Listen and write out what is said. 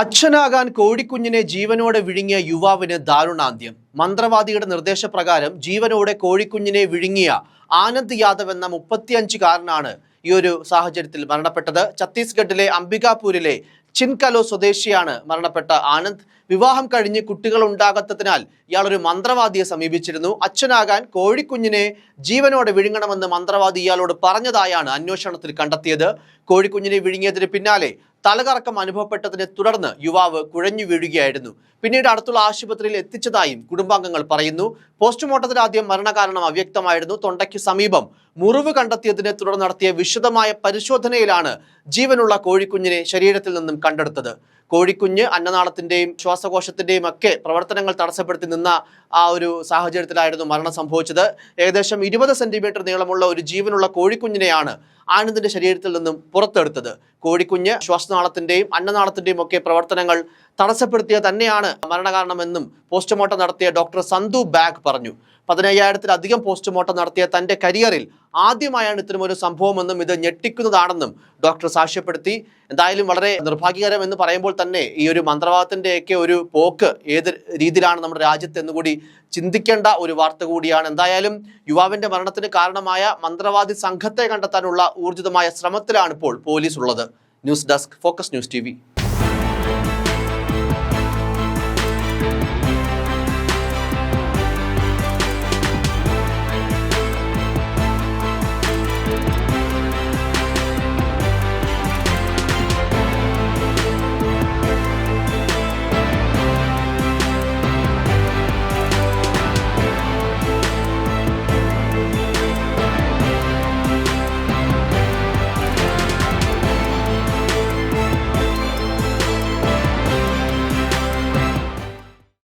അച്ഛനാകാൻ കോഴിക്കുഞ്ഞിനെ ജീവനോടെ വിഴുങ്ങിയ യുവാവിന് ദാരുണാന്ത്യം. മന്ത്രവാദിയുടെ നിർദ്ദേശപ്രകാരം ജീവനോടെ കോഴിക്കുഞ്ഞിനെ വിഴുങ്ങിയ ആനന്ദ് യാദവ് എന്ന മുപ്പത്തിയഞ്ചുകാരനാണ് ഈ ഒരു സാഹചര്യത്തിൽ മരണപ്പെട്ടത്. ഛത്തീസ്ഗഡിലെ അംബികാപൂരിലെ ചിൻകലോ സ്വദേശിയാണ് മരണപ്പെട്ട ആനന്ദ്. വിവാഹം കഴിഞ്ഞ് കുട്ടികൾ ഉണ്ടാകാത്തതിനാൽ ഇയാളൊരു മന്ത്രവാദിയെ സമീപിച്ചിരുന്നു. അച്ഛനാകാൻ കോഴിക്കുഞ്ഞിനെ ജീവനോടെ വിഴുങ്ങണമെന്ന് മന്ത്രവാദി ഇയാളോട് പറഞ്ഞതായാണ് അന്വേഷണത്തിൽ കണ്ടെത്തിയത്. കോഴിക്കുഞ്ഞിനെ വിഴുങ്ങിയതിന് പിന്നാലെ തലകറക്കം അനുഭവപ്പെട്ടതിനെ തുടർന്ന് യുവാവ് കുഴഞ്ഞു വീഴുകയായിരുന്നു. പിന്നീട് അടുത്തുള്ള ആശുപത്രിയിൽ എത്തിച്ചതായും കുടുംബാംഗങ്ങൾ പറയുന്നു. പോസ്റ്റ്മോർട്ടത്തിൽ ആദ്യം മരണകാരണം അവ്യക്തമായിരുന്നു. തൊണ്ടയ്ക്ക് സമീപം മുറിവ് കണ്ടെത്തിയതിനെ തുടർന്ന് നടത്തിയ വിശദമായ പരിശോധനയിലാണ് ജീവനുള്ള കോഴിക്കുഞ്ഞിനെ ശരീരത്തിൽ നിന്നും കണ്ടെടുത്തത്. കോഴിക്കുഞ്ഞ് അന്നനാളത്തിന്റെയും ശ്വാസകോശത്തിന്റെയും ഒക്കെ പ്രവർത്തനങ്ങൾ തടസ്സപ്പെടുത്തി നിന്ന ആ ഒരു സാഹചര്യത്തിലായിരുന്നു മരണം സംഭവിച്ചത്. ഏകദേശം ഇരുപത് സെന്റിമീറ്റർ നീളമുള്ള ഒരു ജീവനുള്ള കോഴിക്കുഞ്ഞിനെയാണ് ആനന്ദിന്റെ ശരീരത്തിൽ നിന്നും പുറത്തെടുത്തത്. കോഴിക്കുഞ്ഞ് ശ്വാസനാളത്തിന്റെയും അന്നനാളത്തിന്റെയും ഒക്കെ പ്രവർത്തനങ്ങൾ തടസ്സപ്പെടുത്തിയ തന്നെയാണ് മരണകാരണമെന്നും പോസ്റ്റ്മോർട്ടം നടത്തിയ ഡോക്ടർ സന്തു ബാഗ് പറഞ്ഞു. പതിനയ്യായിരത്തിലധികം പോസ്റ്റ്മോർട്ടം നടത്തിയ തന്റെ കരിയറിൽ ആദ്യമായാണ് ഇത്തരമൊരു സംഭവമെന്നും ഇത് ഞെട്ടിക്കുന്നതാണെന്നും ഡോക്ടർ സാക്ഷ്യപ്പെടുത്തി. എന്തായാലും വളരെ നിർഭാഗ്യകരം എന്ന് പറയുമ്പോൾ തന്നെ ഈ ഒരു മന്ത്രവാദത്തിന്റെയൊക്കെ ഒരു പോക്ക് ഏത് രീതിയിലാണ് നമ്മുടെ രാജ്യത്ത് എന്നുകൂടി ചിന്തിക്കേണ്ട ഒരു വാർത്ത കൂടിയാണ്. എന്തായാലും യുവാവിന്റെ മരണത്തിന് കാരണമായ മന്ത്രവാദി സംഘത്തെ കണ്ടെത്താനുള്ള ഊർജിതമായ ശ്രമത്തിലാണ് ഇപ്പോൾ പോലീസ് ഉള്ളത്. News desk focus news T